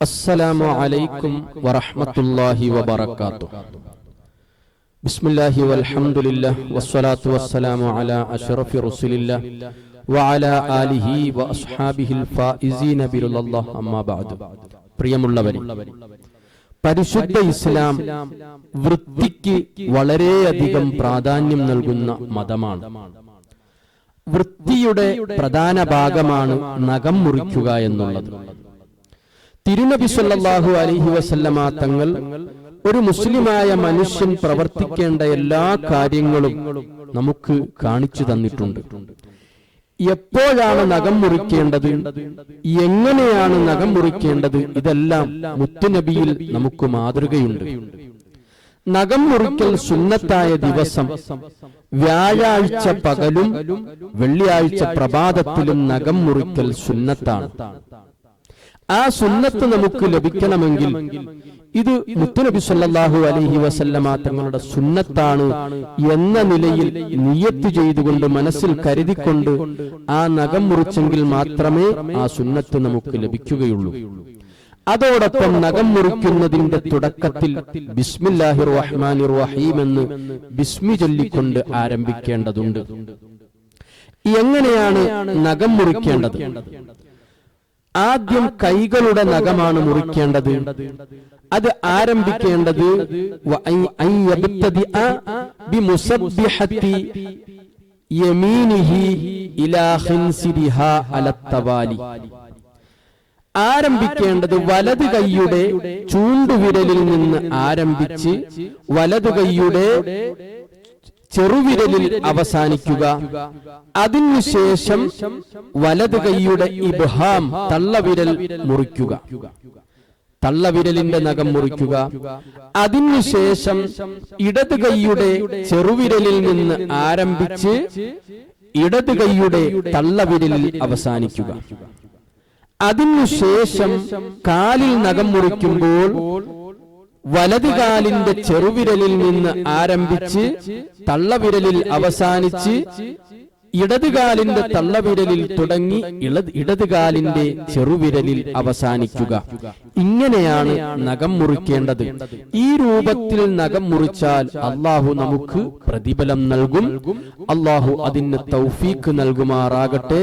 അസ്സലാമു അലൈക്കും വറഹ്മത്തുള്ളാഹി വബറകാതുഹു. ബിസ്മില്ലാഹി വൽഹംദുലില്ലാഹ് വസ്സലാത്തു വസ്സലാമു അലാ അഷ്റഫി റസൂലില്ലാഹ് വഅലാ ആലിഹി വഅസ്ഹാബിഹിൽ ഫായിസീന ബിറുല്ലല്ലാഹ് അമ്മാ ബാദു പ്രിയമുള്ളവരെ പരിശുദ്ധ ഇസ്ലാം വൃത്തിക്ക് വളരെ അധികം പ്രാധാന്യം നൽകുന്ന മതമാണ്. വൃത്തിയുടെ പ്രധാന ഭാഗമാണ് നഖം മുറിക്കുക എന്നുള്ളത്. തിരുനബി സല്ലാഹു അലഹി വസല്ലമ തങ്ങൾ ഒരു മുസ്ലിമായ മനുഷ്യൻ പ്രവർത്തിക്കേണ്ട എല്ലാ കാര്യങ്ങളും നമുക്ക് കാണിച്ചു തന്നിട്ടുണ്ട്. എപ്പോഴാണ് നഖം മുറിക്കേണ്ടത്? എങ്ങനെയാണ് നഖം മുറിക്കേണ്ടത്? ഇതെല്ലാം മുത്തുനബിയിൽ നമുക്ക് മാതൃകയുണ്ട്. നഖം മുറിക്കൽ സുന്നത്തായ ദിവസം വ്യാഴാഴ്ച പകലും വെള്ളിയാഴ്ച പ്രഭാതത്തിലും നഖം മുറിക്കൽ സുന്നത്താണ്. ആ സുന്നത്ത് നമുക്ക് ലഭിക്കണമെങ്കിൽ ഇത് മുത്തുനബി സല്ലാഹു അലഹി വസല്ലമ തങ്ങളുടെ സുന്നത്താണ് എന്ന നിലയിൽ നിയത്ത് ചെയ്തുകൊണ്ട് മനസ്സിൽ കരുതിക്കൊണ്ട് ആ നഖം മുറിച്ചെങ്കിൽ മാത്രമേ ആ സുന്നത്ത് നമുക്ക് ലഭിക്കുകയുള്ളൂ. അതോടൊപ്പം നഖം മുറിക്കുന്നതിന്റെ തുടക്കത്തിൽ ബിസ്മില്ലാഹിർ റഹ്മാനിർ റഹീം എന്ന് ബിസ്മി ചൊല്ലിക്കൊണ്ട് ആരംഭിക്കേണ്ടതുണ്ട്. എങ്ങനെയാണ് നഖം മുറിക്കേണ്ടത്? ആദ്യം കൈകളുടെ നഖമാണ് മുറിക്കേണ്ടത്. അത് ആരംഭിക്കേണ്ടത് ആരംഭിക്കേണ്ടത് വലത് കൈയുടെ ചൂണ്ടുവിരലിൽ നിന്ന് ആരംഭിച്ച് വലത് കൈയുടെ ചെറുവിരലിൽ അവസാനിക്കുക. അതിനുശേഷം വലത് കൈയുടെ ഇബ്ഹാം തള്ളവിരൽ മുറിക്കുക. തള്ളവിരലിന്റെ നഖം മുറിക്കുക. അതിനുശേഷം ഇടത് കൈയുടെ ചെറുവിരലിൽ നിന്ന് ആരംഭിച്ച് ഇടത് കൈയുടെ തള്ളവിരലിൽ അവസാനിക്കുക. അതിനുശേഷം കാലിൽ നഖം മുറിക്കുമ്പോൾ വലത് കാലിന്റെ ചെറുവിരലിൽ നിന്ന് ആരംഭിച്ച് തള്ളവിരലിൽ അവസാനിച്ച് ഇടതുകാലിന്റെ തള്ളവിരലിൽ തുടങ്ങി ഇടതു ഇടതുകാലിന്റെ ചെറുവിരലിൽ അവസാനിക്കുക. ഇങ്ങനെയാണ് നഖം മുറിക്കേണ്ടത്. ഈ രൂപത്തിൽ നഖം മുറിച്ചാൽ അള്ളാഹു നമുക്ക് പ്രതിഫലം നൽകും. അള്ളാഹു അതിന് തൗഫീക്ക് നൽകുമാറാകട്ടെ.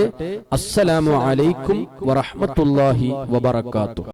അസ്സലാമു അലൈക്കും വറഹ്മത്തുള്ളാഹി വബറകാതുഹു.